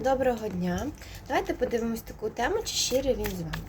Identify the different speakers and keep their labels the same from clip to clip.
Speaker 1: Доброго дня. Давайте подивимось таку тему, чи щирий він з вами.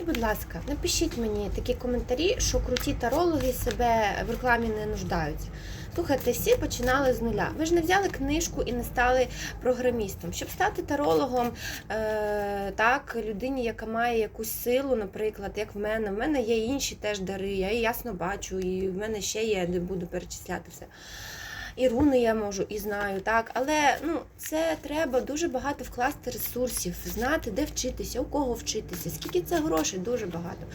Speaker 1: І, будь ласка, напишіть мені такі коментарі, що круті тарологи себе в рекламі не нуждаються. Слухайте, всі починали з нуля. Ви ж не взяли книжку і не стали програмістом. Щоб стати тарологом, е, так, людині, яка має якусь силу, наприклад, як в мене. В мене є інші теж дари, я її ясно бачу, і в мене ще є, не буду перечисляти все. І руни я можу і знаю, так. Але ну, це треба дуже багато вкласти ресурсів, знати, де вчитися, у кого вчитися, скільки це грошей, дуже багато.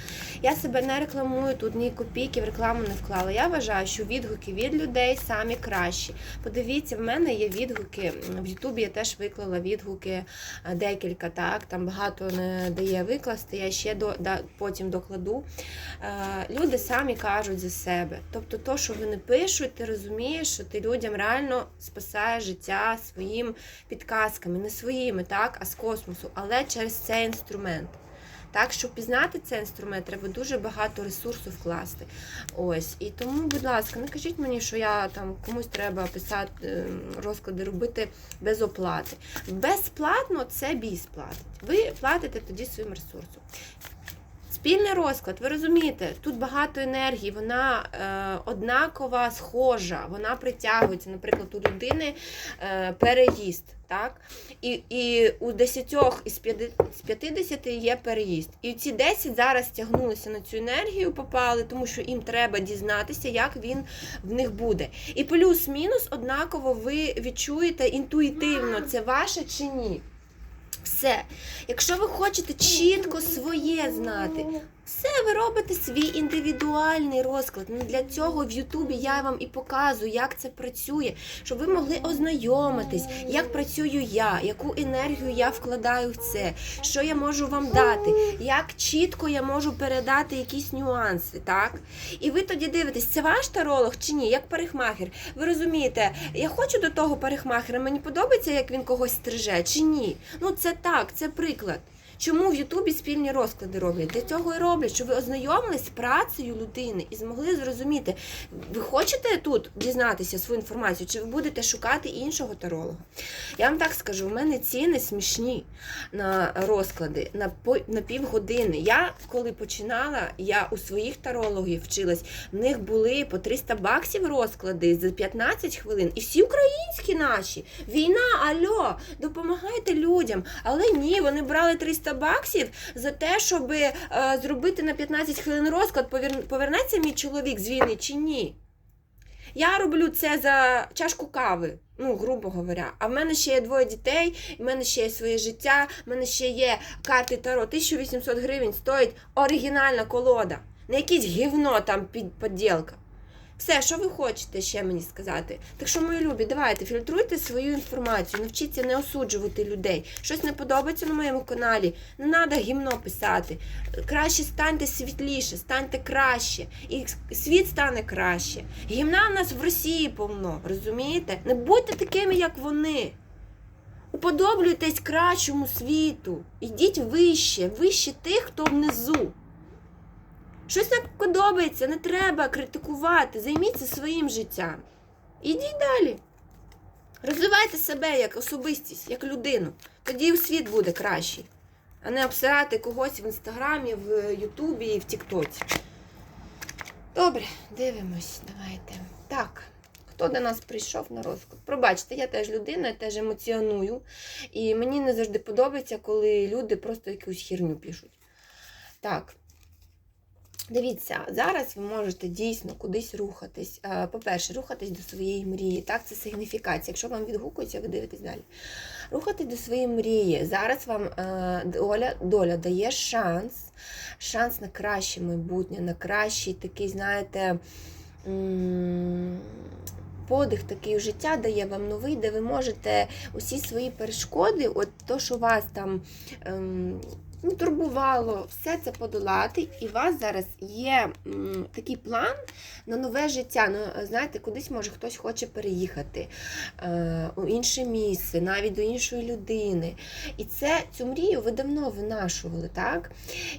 Speaker 1: Я себе не рекламую тут, ні копійки в рекламу не вклала. Я вважаю, що відгуки від людей самі кращі. Подивіться, в мене є відгуки. В Ютубі я теж виклала відгуки е, декілька, так, там багато не дає викласти, я ще до, да, потім докладу. Е, Люди самі кажуть за себе. Тобто, то, що вони пишуть, ти розумієш, що ти людям реально спасаєш життя своїм підказками, не своїми, так, а з космосу, але через цей інструмент. Так, щоб пізнати цей інструмент, треба дуже багато ресурсу вкласти. Ось. І тому, будь ласка, не кажіть мені, що я там комусь треба писати ем, розклади, робити без оплати. Безплатно це біс платить. Ви платите тоді своїм ресурсом. Спільний розклад, ви розумієте, тут багато енергії, вона е, однакова, схожа, вона притягується. Наприклад, у людини е, переїзд. Так? І, і у 10 із 50 є переїзд. І ці 10 зараз тягнулися на цю енергію, попали, тому що їм треба дізнатися, як він в них буде. І плюс-мінус однаково ви відчуєте інтуїтивно, це ваше чи ні. Все. Якщо ви хочете чітко своє знати, все ви робите свій індивідуальний розклад. Ну, для цього в Ютубі я вам і показую, як це працює, щоб ви могли ознайомитись, як працюю я, яку енергію я вкладаю в це, що я можу вам дати, як чітко я можу передати якісь нюанси, так? І ви тоді дивитесь, це ваш таролог чи ні, як парикмахер. Ви розумієте, я хочу до того парикмахера, мені подобається, як він когось стриже, чи ні? Ну це так, це приклад. Чому в Ютубі спільні розклади роблять? Для цього і роблять, щоб ви ознайомились з працею людини і змогли зрозуміти, ви хочете тут дізнатися свою інформацію, чи ви будете шукати іншого таролога? Я вам так скажу, в мене ціни смішні на розклади на, на півгодини. Я коли починала, я у своїх тарологів вчилась, в них були по 300 баксів розклади за 15 хвилин. І всі українські наші. Війна, альо, допомагайте людям. Але ні, вони брали 300 баксів за те, щоб е, зробити на 15 хвилин розклад, повер- повернеться мій чоловік з війни чи ні. Я роблю це за чашку кави, ну, грубо говоря. А в мене ще є двоє дітей, в мене ще є своє життя, в мене ще є карти Таро. 1800 гривень стоїть оригінальна колода. Не якесь гівно там під поділка. Все, що ви хочете ще мені сказати? Так що, мої любі, давайте фільтруйте свою інформацію, навчіться не осуджувати людей. Щось не подобається на моєму каналі. Не треба гімно писати. Краще станьте світліше, станьте краще, і світ стане краще. Гімна в нас в Росії повно, розумієте? Не будьте такими, як вони. Уподоблюйтесь кращому світу. Ідіть вище, вище тих, хто внизу. Щось не подобається, не треба критикувати. Займіться своїм життям. Ідіть далі. Розвивайте себе як особистість, як людину. Тоді світ буде кращий, а не обсирати когось в інстаграмі, в Ютубі і в Тіктоці. Добре, дивимось, давайте. Так. Хто до нас прийшов на розклад? Пробачте, я теж людина, я теж емоціоную. І мені не завжди подобається, коли люди просто якусь хірню пишуть. Так. Дивіться, зараз ви можете дійсно кудись рухатись. Е, По-перше, рухатись до своєї мрії. Так, це сигніфікація. Якщо вам відгукується, ви дивитесь далі. Рухатись до своєї мрії. Зараз вам е, доля, доля дає шанс, шанс на краще майбутнє, на кращий такий, знаєте, подих такий життя дає вам новий, де ви можете усі свої перешкоди, от то, що вас там. Не турбувало все це подолати, і у вас зараз є такий план на нове життя. Ну, знаєте, кудись може хтось хоче переїхати е, у інше місце, навіть до іншої людини. І це цю мрію ви давно винашували, так?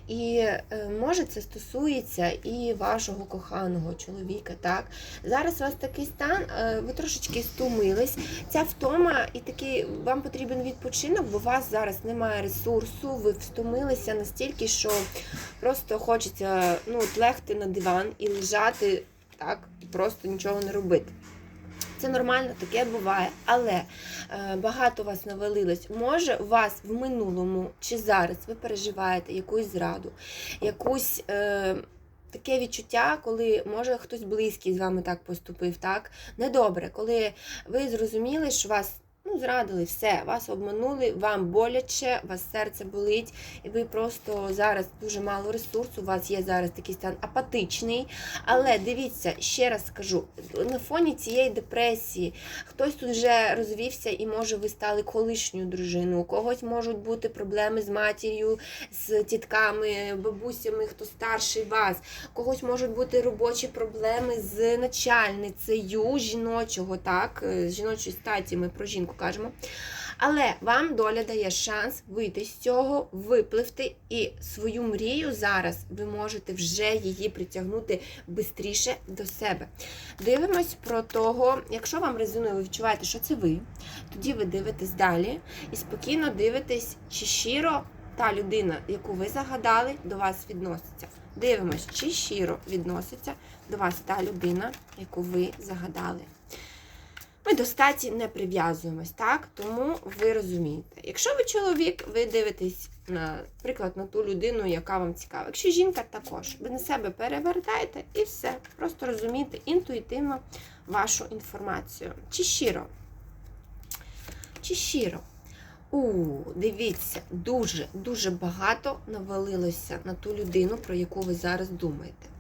Speaker 1: І е, може це стосується і вашого коханого чоловіка, так? Зараз у вас такий стан, е, ви трошечки стомились. Ця втома і такий вам потрібен відпочинок, бо у вас зараз немає ресурсу, ви встомилися настільки, що просто хочеться ну, от легти на диван і лежати так, і просто нічого не робити. Це нормально, таке буває, але е, багато вас навалилось. Може, у вас в минулому чи зараз ви переживаєте якусь зраду, якусь. Е, Таке відчуття, коли може хтось близький з вами так поступив, так недобре, коли ви зрозуміли, що вас ну, зрадили, все, вас обманули, вам боляче, у вас серце болить, і ви просто зараз дуже мало ресурсу, у вас є зараз такий стан апатичний. Але дивіться, ще раз скажу, на фоні цієї депресії хтось тут вже розвівся і може ви стали колишньою дружиною, у когось можуть бути проблеми з матір'ю, з тітками, бабусями, хто старший вас, у когось можуть бути робочі проблеми з начальницею жіночого, так, е, з жіночої статі ми про жінку кажемо. Але вам доля дає шанс вийти з цього, випливти, і свою мрію зараз ви можете вже її притягнути швидше до себе. Дивимось про того, якщо вам резонує, ви відчуваєте, що це ви, тоді ви дивитесь далі і спокійно дивитесь, чи щиро та людина, яку ви загадали, до вас відноситься. Дивимось, чи щиро відноситься до вас та людина, яку ви загадали. Ми до статі не прив'язуємось, так? Тому ви розумієте. Якщо ви чоловік, ви дивитесь, наприклад, на ту людину, яка вам цікава. Якщо жінка також, ви на себе перевертаєте і все. Просто розумієте інтуїтивно вашу інформацію. Чи щиро? Чи щиро? У, дивіться, дуже, дуже багато навалилося на ту людину, про яку ви зараз думаєте.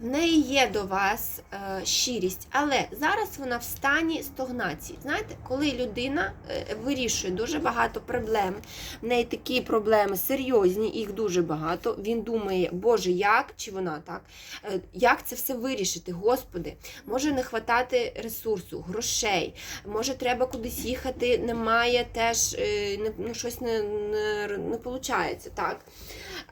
Speaker 1: В неї є до вас е, щирість, але зараз вона в стані стогнації. Знаєте, коли людина е, вирішує дуже багато проблем, в неї такі проблеми серйозні, їх дуже багато. Він думає, Боже, як чи вона так? Е, як це все вирішити? Господи, може не хватати ресурсу, грошей, може треба кудись їхати, немає теж е, не, ну, щось не, не, не виходить. Так?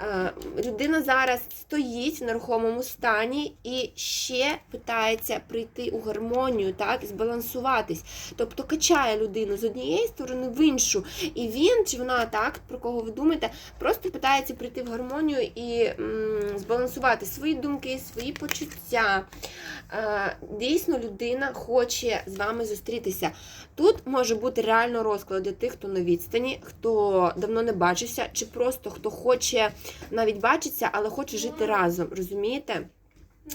Speaker 1: Е, людина зараз стоїть в нерухомому стані і ще питається прийти у гармонію, так, збалансуватись. Тобто качає людину з однієї сторони в іншу. І він, чи вона так, про кого ви думаєте, просто питається прийти в гармонію і м, збалансувати свої думки, свої почуття. Е, дійсно, людина хоче з вами зустрітися. Тут може бути реально розклад для тих, хто на відстані, хто давно не бачився, чи просто хто хоче навіть бачитися, але хоче жити разом. Розумієте?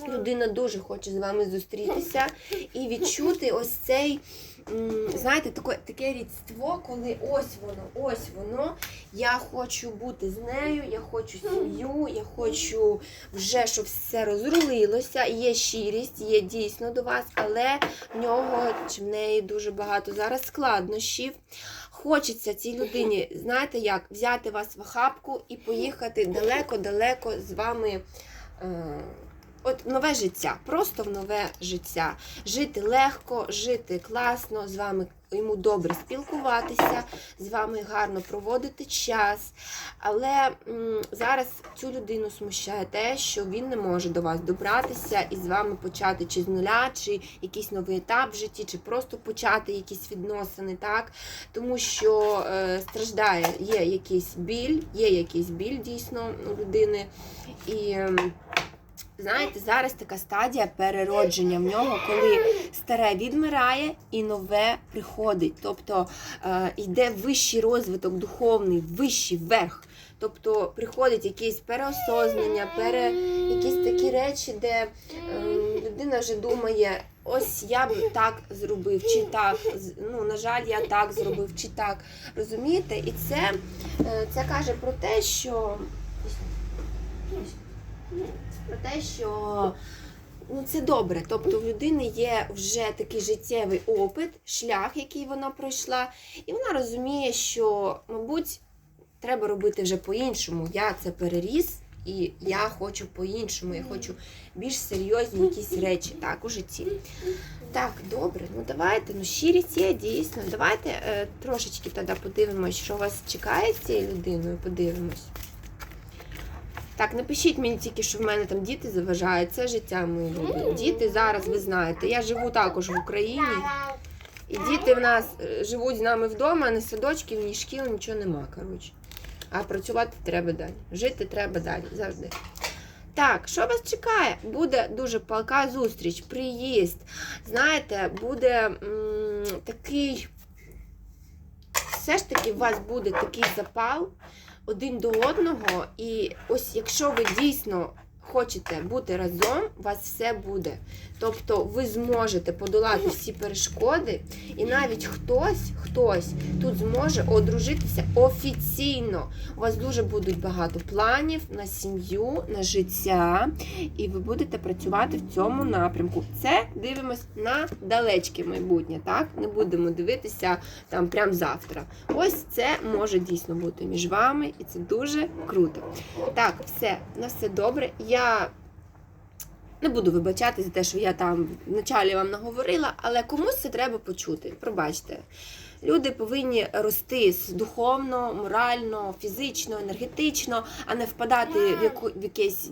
Speaker 1: Людина дуже хоче з вами зустрітися і відчути ось цей, знаєте, таке, таке рідство, коли ось воно, ось воно. Я хочу бути з нею, я хочу сім'ю, я хочу вже, щоб все розрулилося. Є щирість, є дійсно до вас, але в нього чи в неї дуже багато зараз складнощів. Хочеться цій людині, знаєте як, взяти вас в охапку і поїхати далеко-далеко з вами. Е, От нове життя, просто в нове життя. Жити легко, жити класно, з вами йому добре спілкуватися, з вами гарно проводити час. Але м, зараз цю людину смущає те, що він не може до вас добратися і з вами почати чи з нуля, чи якийсь новий етап в житті, чи просто почати якісь відносини, так? Тому що е, страждає, є якийсь біль, є якийсь біль дійсно у людини. І ем, Знаєте, зараз така стадія переродження в нього, коли старе відмирає і нове приходить. Тобто е, йде вищий розвиток духовний, вищий верх. Тобто приходить якесь переосознання, пере, якісь такі речі, де е, людина вже думає, ось я б так зробив, чи так. Ну, на жаль, я так зробив, чи так. Розумієте? І це, е, це каже про те, що. Про те, що ну, це добре. Тобто в людини є вже такий життєвий опит, шлях, який вона пройшла, і вона розуміє, що, мабуть, треба робити вже по-іншому. Я це переріс, і я хочу по-іншому. Я хочу більш серйозні якісь речі так, у житті. Так, добре, ну давайте, ну щирість є, дійсно. Давайте е, трошечки тоді подивимось, що вас чекає з цією людиною, подивимось. Так, напишіть мені тільки, що в мене там діти заважають. Це життя любі. Діти зараз, ви знаєте, я живу також в Україні. І діти в нас е, живуть з нами вдома, ні садочків, ні шкіл, нічого нема, коротше. А працювати треба далі. Жити треба далі завжди. Так, що вас чекає? Буде дуже палка зустріч, приїзд. Знаєте, буде м, такий. Все ж таки, у вас буде такий запал один до одного. І ось якщо ви дійсно хочете бути разом, у вас все буде. Тобто ви зможете подолати всі перешкоди, і навіть хтось, хтось тут зможе одружитися офіційно. У вас дуже будуть багато планів на сім'ю, на життя, і ви будете працювати в цьому напрямку. Це дивимось на далечке майбутнє, так? Не будемо дивитися там прямо завтра. Ось це може дійсно бути між вами, і це дуже круто. Так, все, на все добре. Я не буду вибачати за те, що я там вначалі вам наговорила, але комусь це треба почути. Пробачте. Люди повинні рости духовно, морально, фізично, енергетично, а не впадати в, яку, в якесь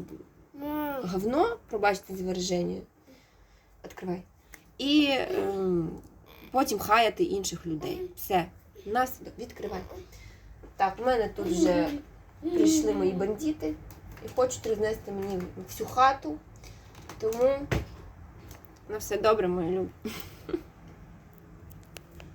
Speaker 1: говно, пробачте за вираження. Відкривай. І ем, потім хаяти інших людей. Все. Нас відкривай. Так, у мене тут вже прийшли мої бандити і хочуть рознести мені всю хату. Тому на все добре, мої любі.